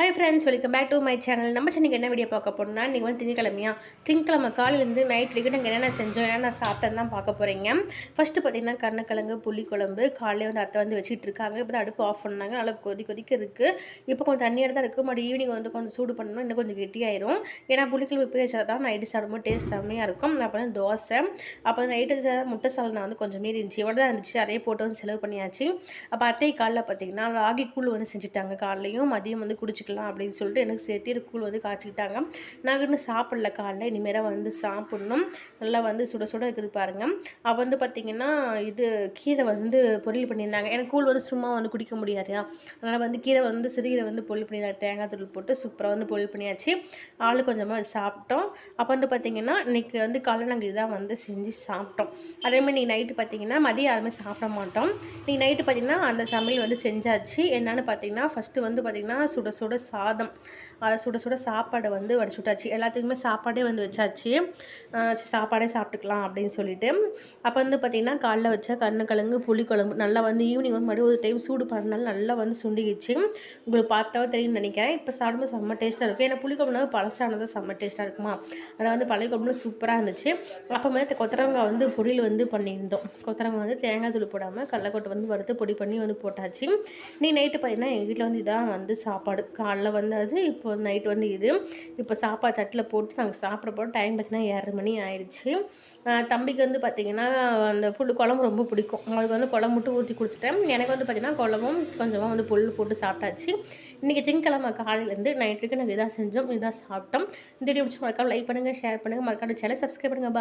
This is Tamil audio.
Hi friends welcome back to my channel நம்ம சென்னைக்கு என்ன வீடியோ பார்க்க போகிறோம்னா நீங்கள் வந்து திங்கக்கிழமையா? திங்கக்கிழமை காலையிலேருந்து நைட் வரைக்கும் நாங்கள் என்னென்ன செஞ்சோம் என்னென்ன சாப்பிட்டேன்னு தான் பார்க்க போகிறீங்க ஃபஸ்ட்டு பார்த்தீங்கன்னா கருணக்கிழங்கு புளிக்குழம்பு காலையில் வந்து அத்தை வந்து வச்சுட்டு இருக்காங்க. இப்போ தான் அடுப்பு ஆஃப் பண்ணாங்க. நல்லா கொதி கொதிக்க இருக்குது இப்போ கொஞ்சம் தண்ணியாக தான் இருக்குது மறுபடியும் ஈவினிங் வந்து கொஞ்சம் சூடு பண்ணணும். இன்னும் கொஞ்சம் கெட்டியாயிரும் ஏன்னா புளிக்குழம்பு இப்போ வச்சா தான் நைட்டு சாப்பிடும்போது டேஸ்ட் செம்மையாக இருக்கும். அப்போ வந்து தோசை. அப்போ நைட்டு முட்டை சால்னா வந்து கொஞ்சம் மீறி இருந்துச்சு. இவ்வளோ தான் இருந்துச்சு. அதையே போட்டு வந்து செலவு பண்ணியாச்சு. அப்போ அத்தை காலைல பார்த்தீங்கன்னா ராகி கூழ் வந்து செஞ்சுட்டாங்க காலையிலையும். மதியம் வந்து குடிச்சிக்கலாம் அப்படின்னு சொல்லிட்டு எனக்கு சேர்த்து ஒரு கூழ் வந்து காய்ச்சிக்கிட்டாங்க. நாங்கள் இன்னும் சாப்பிடல காலைல இனிமேல் வந்து சாப்பிட்ணும். நல்லா வந்து சுட சுட இருக்குது பாருங்கள் அப்போ வந்து பார்த்திங்கன்னா இது கீரை வந்து பொரியல் பண்ணியிருந்தாங்க. எனக்கு கூழ் வந்து சும்மா வந்து குடிக்க முடியாதுயா அதனால் வந்து கீரை வந்து சிறுகீரை வந்து பொரியல் பண்ணியிருந்தாங்க. தேங்காய் தூள் போட்டு சூப்பராக வந்து பொரியல் பண்ணியாச்சு. ஆளு கொஞ்சமாக சாப்பிட்டோம். அப்போ வந்து பார்த்தீங்கன்னா இன்னைக்கு வந்து காலைல நாங்கள் இதுதான் வந்து செஞ்சு சாப்பிட்டோம். அதேமாதிரி நீங்கள் நைட்டு பார்த்தீங்கன்னா மதியம் யாருமே சாப்பிட மாட்டோம். நீங்கள் நைட்டு பார்த்தீங்கன்னா அந்த சமையல் வந்து செஞ்சாச்சு. என்னென்னு பார்த்தீங்கன்னா ஃபஸ்ட்டு வந்து பார்த்தீங்கன்னா சுட சுட சாதம். அதை சுட சுட சாப்பாடை வந்து வடிச்சுட்டாச்சு. எல்லாத்துக்குமே சாப்பாடே வந்து வச்சாச்சு. சாப்பாடே சாப்பிட்டுக்கலாம் அப்படின்னு சொல்லிட்டு. அப்போ வந்து பார்த்திங்கன்னா காலைல வச்ச கருணக்கிழங்கு புளிக்குழம்பு நல்லா வந்து ஈவினிங் வந்து மறுபடியும் ஒரு டைம் சூடு பண்ணனால நல்லா வந்து சுண்டிக்கிச்சு. உங்களுக்கு பார்த்தாவே தெரியும்னு நினைக்கிறேன். இப்போ சாப்பிடும்போது செம்ம டேஸ்ட்டாக இருக்கும். ஏன்னா புளிக்குழம்பு பழசானது செம்ம டேஸ்ட்டாக இருக்குமா? அதனால் வந்து பழைய குழம்புல சூப்பராக இருந்துச்சு. அப்போ வந்து கொத்தரங்காய் வந்து பொரியல் வந்து பண்ணியிருந்தோம். கொத்தரங்காய் வந்து தேங்காய் தூள் போடாமல் கடலக்கொட்டை வந்து வறுத்து பொடி பண்ணி வந்து போட்டாச்சு. நீ நைட்டு பார்த்தீங்கன்னா எங்கள் வீட்டில் வந்து இதான் வந்து சாப்பாடு. காலைல வந்து அது இப்போ நைட்டு வந்து இது. இப்போ சாப்பாடு தட்டில் போட்டு நாங்கள் சாப்பிட போட்டு டைம் பார்த்தீங்கன்னா ஏழரை மணி ஆயிடுச்சு. தம்பிக்கு வந்து பார்த்தீங்கன்னா அந்த புல் குழம்பு ரொம்ப பிடிக்கும். அவங்களுக்கு வந்து குழம்பு மட்டும் ஊற்றி கொடுத்துட்டேன். எனக்கு வந்து பார்த்தீங்கன்னா குழம்பும் கொஞ்சமாக வந்து புல் போட்டு சாப்பிட்டாச்சு. இன்றைக்கி திங்கக்கிழமை காலையிலேருந்து நைட்டுக்கு நாங்கள் இதாக செஞ்சோம். இதாக சாப்பிட்டோம். இந்த வீடியோ பிடிச்சி மறக்காம லைக் பண்ணுங்கள் ஷேர் பண்ணுங்கள் மறக்காம சேனல் சப்ஸ்கிரைப் பண்ணுங்கள்